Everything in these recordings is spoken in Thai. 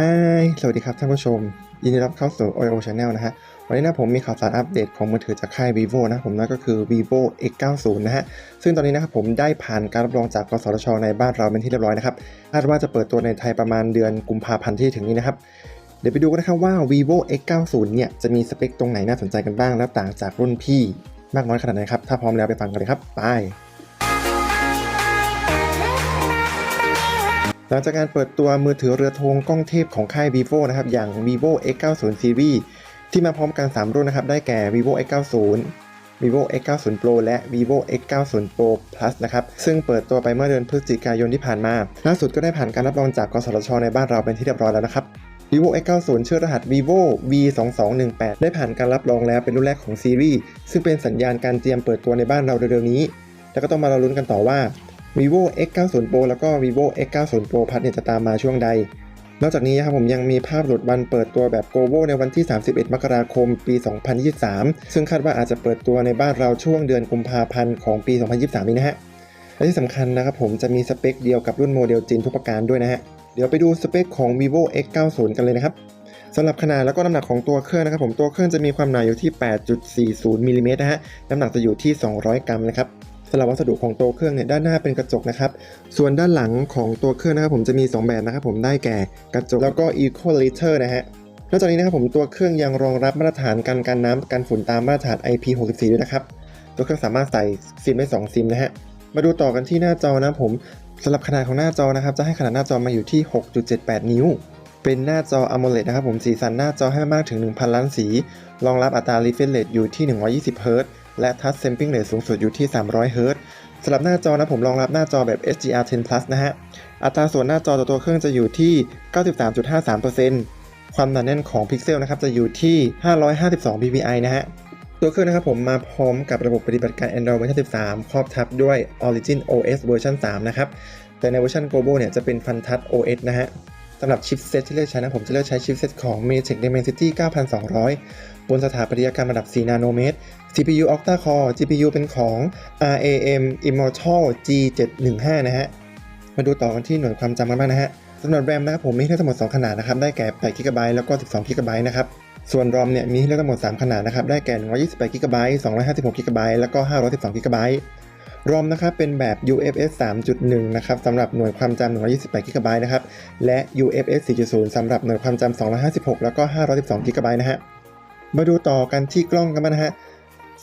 ฮายสวัสดีครับท่านผู้ชม ยินดีต้อนรับเข้าสู่ OIO Channel นะฮะ วันนี้นะผมมีข่าวสารอัปเดตของมือถือจากค่าย vivo นะผมนั่นก็คือ vivo x90 นะฮะ ซึ่งตอนนี้นะครับผมได้ผ่านการรับรองจากกสทช ในบ้านเราเป็นที่เรียบร้อยนะครับคาดว่าจะเปิดตัวในไทยประมาณเดือนกุมภาพันธ์ที่ถึงนี้นะครับ เดี๋ยวไปดูกันนะครับว่า vivo x90 เนี่ยจะมีสเปคตรงไหนน่าสนใจกันบ้าง และต่างจากรุ่นพี่ มากน้อยขนาดไหนครับ ถ้าพร้อมแล้วไปฟังกันเลยครับ ไป หลังจากการเปิดตัวมือถือเรือธงกล้องเทพของค่าย vivo นะครับอย่าง vivo x90 series ที่มาพร้อมกัน 3 รุ่นนะครับได้แก่ vivo x90 vivo x90 pro และ vivo x90 pro plus นะครับซึ่งเปิดตัวไปเมื่อเดือนพฤศจิกายนที่ผ่านมา ล่าสุดก็ได้ผ่านการรับรองจากกสทช ในบ้านเราเป็นที่เรียบร้อยแล้วนะครับ vivo x90 ชื่อรหัส vivo v2218 ได้ผ่านการรับรองแล้วเป็นรุ่นแรกของซีรีส์ซึ่งเป็นสัญญาณการเตรียมเปิดตัวในบ้านเราเร็วๆนี้ แล้วก็ต้องมาเราลุ้นกันต่อว่า vivo x90 pro แล้วก็ vivo x90 pro plus เนี่ยจะตามมาช่วงใด นอกจากนี้ครับผมยังมีภาพหลุดวันเปิดตัวแบบ g o v o ในวันที่ 31 มกราคม ปี 2023 ซึ่งคาดว่าอาจจะเปิดตัวในบ้านเราช่วงเดือนกุมภาพันธ์ของปี 2023 นี้นะฮะ และที่สำคัญนะครับผมจะมีสเปคเดียวกับรุ่นโมเดลจีนทุกประการด้วยนะฮะ เดี๋ยวไปดูสเปคของ vivo x90 กันเลยนะครับสำหรับขนาดแล้วก็น้ำหนักของตัวเครื่องนะครับผมตัวเครื่องจะมีความหนาอยู่ที่ 8.40มิลลิเมตรนะฮะ น้ำหนักจะอยู่ที่ 200 กรัมนะครับ สำหรับวัสดุของตัวเครื่องเนี่ยด้านหน้าเป็นกระจกนะครับ ส่วนด้านหลังของตัวเครื่องนะครับผมจะมี 2 แบบนะครับผมได้แก่กระจกแล้วก็ Eco Liter นะฮะนอกจากนี้นะครับผมตัวเครื่องยังรองรับมาตรฐานการกันน้ำกันฝุ่นตามมาตรฐาน IP64 ด้วยนะครับตัวเครื่องสามารถใส่ซิมได้2ซิมนะฮะมาดูต่อกันที่หน้าจอนะครับผมสำหรับขนาดของหน้าจอนะครับจะให้ขนาดหน้าจอมาอยู่ที่ 6.78 นิ้ว เป็นหน้าจอ AMOLED นะครับผมสีสันหน้าจอให้มากถึง 1,000 ล้านสี รองรับอัตรา refresh rate อยู่ที่ 120เฮิรตและ touch sampling rate สูงสุดอยู่ที่ 300เฮิรตสำหรับหน้าจอนะผมรองรับหน้าจอแบบ HDR10 Plus นะฮะ อัตราส่วนหน้าจอต่อตัวเครื่องจะอยู่ที่ 93.53%ความหนาแน่นของพิกเซลนะครับจะอยู่ที่ 552 ppi นะฮะ ตัวเครื่องนะครับผมมาพร้อมกับระบบปฏิบัติการ Android เวอร์ชัน13 ครอบทับด้วย Origin OS เวอร์ชัน3 นะครับ แต่ในเวอร์ชัน Global เนี่ยจะเป็น FunTouch OS นะฮะ สำหรับชิปเซตที่เลือกใช้นะผมจะเลือกใช้ชิปเซตของ MediaTek Dimensity 9200 บนสถาปัตยกรรมระดับ 4 นาโนเมตร CPU Octa Core GPU เป็นของ RAM Immortal G715 นะฮะ มาดูต่อกันที่หน่วยความจำกันบ้างนะฮะสำหรับ RAM นะครับผมมีให้เลือกทั้งหมด 2 ขนาดนะครับ ได้แก่8 GB แล้วก็ 12 GB นะครับ ส่วน ROM เนี่ยมีให้เลือกทั้งหมด 3 ขนาดนะครับ ได้แก่128 GB 256 GB แล้วก็512 GB ROM นะครับเป็นแบบ UFS 3.1 นะครับสำหรับหน่วยความจำ128 GB นะครับ และ UFS 4.0 สำหรับหน่วยความจำ256 แล้วก็ 512 GB นะฮะ มาดูต่อกันที่กล้องกันบ้างนะฮะ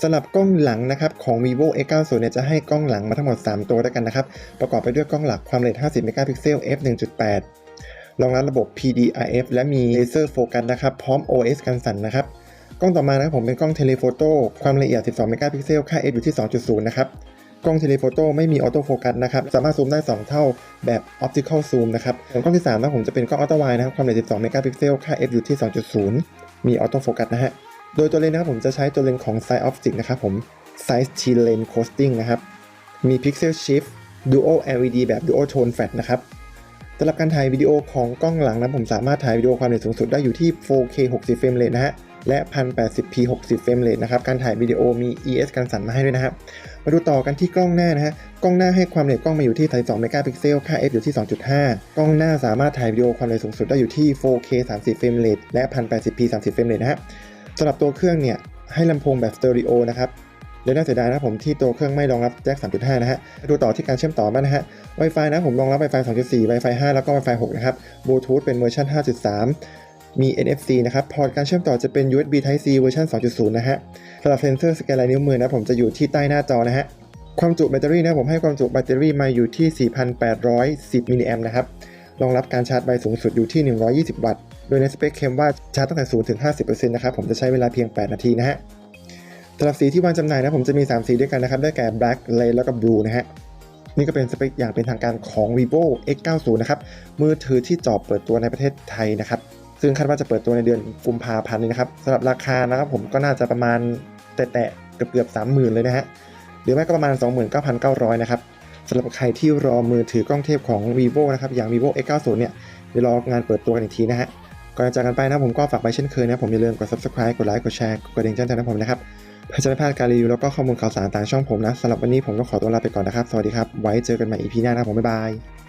สำหรับกล้องหลังนะครับของ vivo x90 เนี่ยจะให้กล้องหลังมาทั้งหมด 3 ตัวด้วยกันนะครับ ประกอบไปด้วยกล้องหลักความละเอียด 50เมกะพิกเซล f 1.8 รองรับระบบ PDRF และมีเลเซอร์โฟกัสนะครับ พร้อม OS กันสั่นนะครับ กล้องต่อมานะครับผมเป็นกล้องเทเลโฟโต้ความละเอียด 12เมกะพิกเซลค่า f อยู่ที่ 2.0 นะครับ กล้องเทเลโฟโต้ไม่มีออโต้โฟกัสนะครับ สามารถซูมได้ 2 เท่าแบบ optical zoom นะครับส่วนกล้องที่3นะผมจะเป็นกล้องอัลตร้าไวนะครับ ความละเอียด 12 เมกะพิกเซล ค่า f อยู่ที่ 2.0 มีออโต้โฟกัสนะฮะ โดยตัวเลนส์นะครับผมจะใช้ตัวเลนส์ของ Side Optic นะครับผม Size T Lens Coasting นะครับ มี Pixel Shift Dual LED แบบ Dual Tone Flat นะครับสำหรับการถ่ายวิดีโอของกล้องหลังนะผมสามารถถ่ายวิดีโอความละเอียดสูงสุดได้อยู่ที่ 4K 60เฟรมเรทนะฮะ และ 1080p 60 เฟรมเรทนะครับ การถ่ายวิดีโอมี ES กันสั่นมาให้ด้วยนะครับ มาดูต่อกันที่กล้องหน้านะฮะ กล้องหน้าให้ความละเอียดกล้องมาอยู่ที่ 32 เมกะพิกเซล ค่า f อยู่ที่ 2.5 กล้องหน้าสามารถถ่ายวิดีโอความละเอียดสูงสุดได้อยู่ที่ 4K 30 เฟรมเรทและ 1080p 30 เฟรมเรทนะฮะสำหรับตัวเครื่องเนี่ย ให้ลำโพงแบบสเตอริโอนะครับและน่าเสียดายนะผมที่ตัวเครื่องไม่รองรับแจ็ค 3.5 นะฮะมาดูต่อที่การเชื่อมต่อบ้างนะฮะ Wi-Fi นะผมรองรับ Wi-Fi 2.4 Wi-Fi 5 แล้วก็ Wi-Fi 6 นะครับ Bluetooth เป็นเวอร์ชัน5.3 มี NFC นะครับ พอร์ตการเชื่อมต่อจะเป็น USB Type C เวอร์ชัน2.0 นะฮะสำหรับเซนเซอร์สแกนลายนิ้วมือนะผมจะอยู่ที่ใต้หน้าจอนะฮะ ความจุแบตเตอรี่นะผมให้ความจุแบตเตอรี่มาอยู่ที่ 4,810มิลลิแอมป์นะครับ รองรับการชาร์จไวสูงสุดอยู่ที่ 120 วัตต์ โดยในสเปคเคมว่าชาร์จตั้งแต่ 0 ถึง 50%นะครับ ผมจะใช้เวลาเพียง 8 นาทีนะฮะสำหรับสีที่วางจำหน่ายนะผมจะมี 3 สีด้วยกันนะครับ ได้แก่ black red แล้วก็ blue นะฮะนี่ก็เป็นสเปคอย่างเป็นทางการของ vivo x90 นะครับมือถือที่จอบเปิดตัวในประเทศไทยนะครับ ซึ่งคาดว่าจะเปิดตัวในเดือนกุมภาพันธ์นี้นะครับสำหรับราคานะครับผมก็น่าจะประมาณแตะเกือบเกือบๆ30,000เลยนะฮะหรือไม่ก็ประมาณ 29,900 นะครับสำหรับใครที่รอมือถือกล้องเทพของ vivo นะครับอย่าง vivo x90 เนี่ยเดี๋ยวรองานเปิดตัวกันอีกทีนะฮะก่อนจะจากกันไปนะผมก็ฝากไปเช่นเคยนะผมอย่าลืมกด subscribe กดไลค์กดแชร์กดกระดิ่งแจ้งเตือนให้ผมนะครับเพื่อจะไม่พลาดการรีวิวแล้วก็ข้อมูลข่าวสารต่างช่องผมนะสำหรับวันนี้ผมต้องขอตัวลาไปก่อนนะครับ สวัสดีครับ ไว้เจอกันใหม่ EP หน้านะครับผมบ๊ายบาย